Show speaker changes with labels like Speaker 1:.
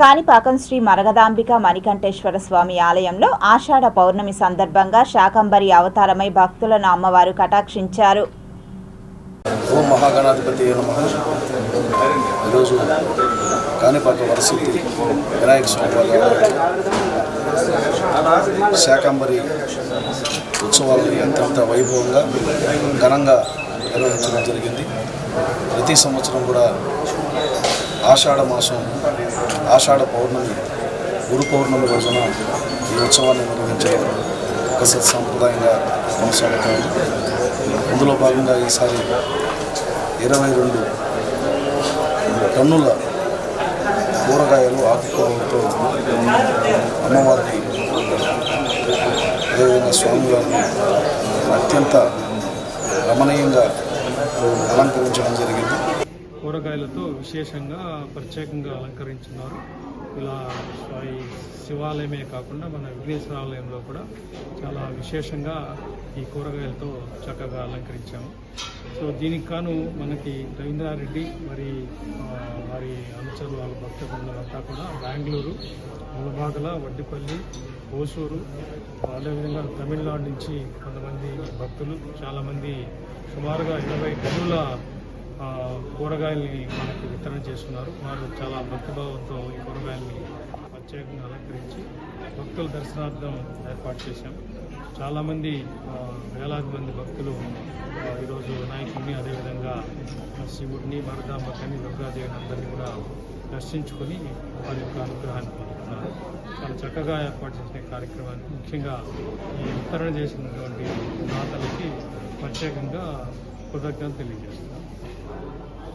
Speaker 1: కాణిపాకం శ్రీ మరగదాంబిక మణికంఠేశ్వర స్వామి ఆలయంలో ఆషాఢ పౌర్ణమి సందర్భంగా శాకంబరి అవతారమై భక్తులను అమ్మవారు కటాక్షించారు.
Speaker 2: ఓం మహాగణాధిపతి ఈరోజు కాణిపాక వరసిద్ధి వినాయక స్వామి శాకంబరి ఉత్సవాలు అత్యంత వైభవంగా ఘనంగా నిర్వహించడం జరిగింది? ప్రతి సంవత్సరం కూడా ఆషాఢ మాసం ఆషాఢ పౌర్ణమి గురు పౌర్ణమి రోజున ఈ ఉత్సవాన్ని నిర్వహించడం ఒక సత్సంప్రదాయంగా కొనసాగుతుంది. అందులో భాగంగా ఈసారి ఇరవై రెండు టన్నుల కూరగాయలు ఆకుకూరలతో అమ్మవారిని అదేవిధంగా స్వామివారిని అత్యంత రమణీయంగా అలంకరించడం జరిగింది.
Speaker 3: కూరగాయలతో విశేషంగా ప్రత్యేకంగా అలంకరించున్నారు. ఇలా ఈ శివాలయమే కాకుండా మన విఘ్నేశ్వర ఆలయంలో కూడా చాలా విశేషంగా ఈ కూరగాయలతో చక్కగా అలంకరించాము. సో దీనికి కాను మనకి రవీంద్రారెడ్డి మరి వారి అనుచరులు వాళ్ళ భక్త అంతా కూడా బెంగళూరు ములబాగల వడ్డిపల్లి ఓసూరు అదేవిధంగా తమిళనాడు నుంచి కొంతమంది భక్తులు చాలామంది సుమారుగా ఇరవై టన్నుల కూరగాయల్ని మనకి వితరణ చేస్తున్నారు వారు చాలా భక్తిభావంతో ఈ కూరగాయల్ని ప్రత్యేకంగా అలంకరించి భక్తుల దర్శనార్థం ఏర్పాటు చేశాం. చాలామంది వేలాది మంది భక్తులు ఆ, ఈరోజు వినాయకుడిని అదేవిధంగా శివుడిని భరదాంబకని దుర్గాదేవిని అందరినీ కూడా దర్శించుకొని వారి యొక్క అనుగ్రహాన్ని పొందుతున్నారు. చాలా చక్కగా ఏర్పాటు చేసిన కార్యక్రమాన్ని. ముఖ్యంగా ఈ విస్తరణ చేసినటువంటి దాతలకి ప్రత్యేకంగా కృతజ్ఞతలు తెలియజేస్తున్నాను